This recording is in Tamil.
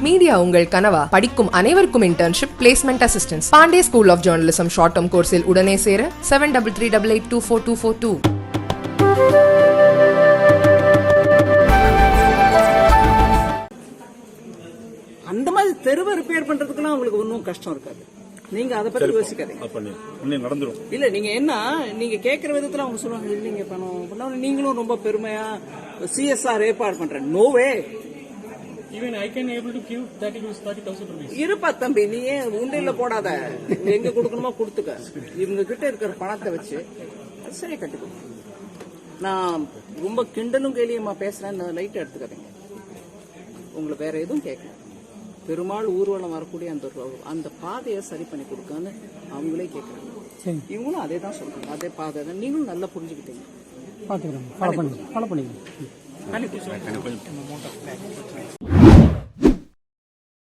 மீடியா உங்கள் கனவா? படிக்கும் அனைவருக்கும் internship placement assistance Pandey school of journalism short term கோர்ஸில் உடனே சேர seven double three double eight two four two four two அந்த மாதிரி தெருவை ரிப்பேர் பண்றதுக்குலாம் உங்களுக்கு ஒன்றும் கஷ்டம் இருக்காது. நீங்க அதை பத்தி யோசிக்காதீங்க. நடந்துரும். இல்ல நீங்க என்ன? நீங்க கேட்கிற விதத்துல அவங்க சொல்லுவாங்க இல்லைங்க பணம் பண்ணா நீங்களும் ரொம்ப பெருமையா சிஎஸ்ஆர் ஏற்பாடு பண்றேன். நோவே Even I can able to give 30 to 30,000 rupees. இருப்பா தம்பி நீ ஏன் உண்டியல்ல போடாத? எங்க கொடுக்கணுமோ கொடுத்துக்க. இவங்க கிட்ட இருக்கிற பணத்தை வச்சு சரி கட்டுக்கோ. நான் ரொம்ப கிண்டலும் கேலியமா பேசுறேன் லைட் எடுத்துக்காதீங்க. உங்களை வேற எதுவும் கேட்கல. பெருமாள் ஊர்வலம் வரக்கூடிய அந்த அந்த பாதையை சரி பண்ணி கொடுக்கான்னு அவங்களே கேட்கறாங்க. இவங்களும் அதே தான் சொல்றாங்க. அதே பாதை தான். நீங்களும் நல்லா புரிஞ்சுக்கிட்டீங்க. பார்த்துக்கிறோம் ஃபாலோ பண்ணி ஃபாலோ பண்ணிக்கிறோம்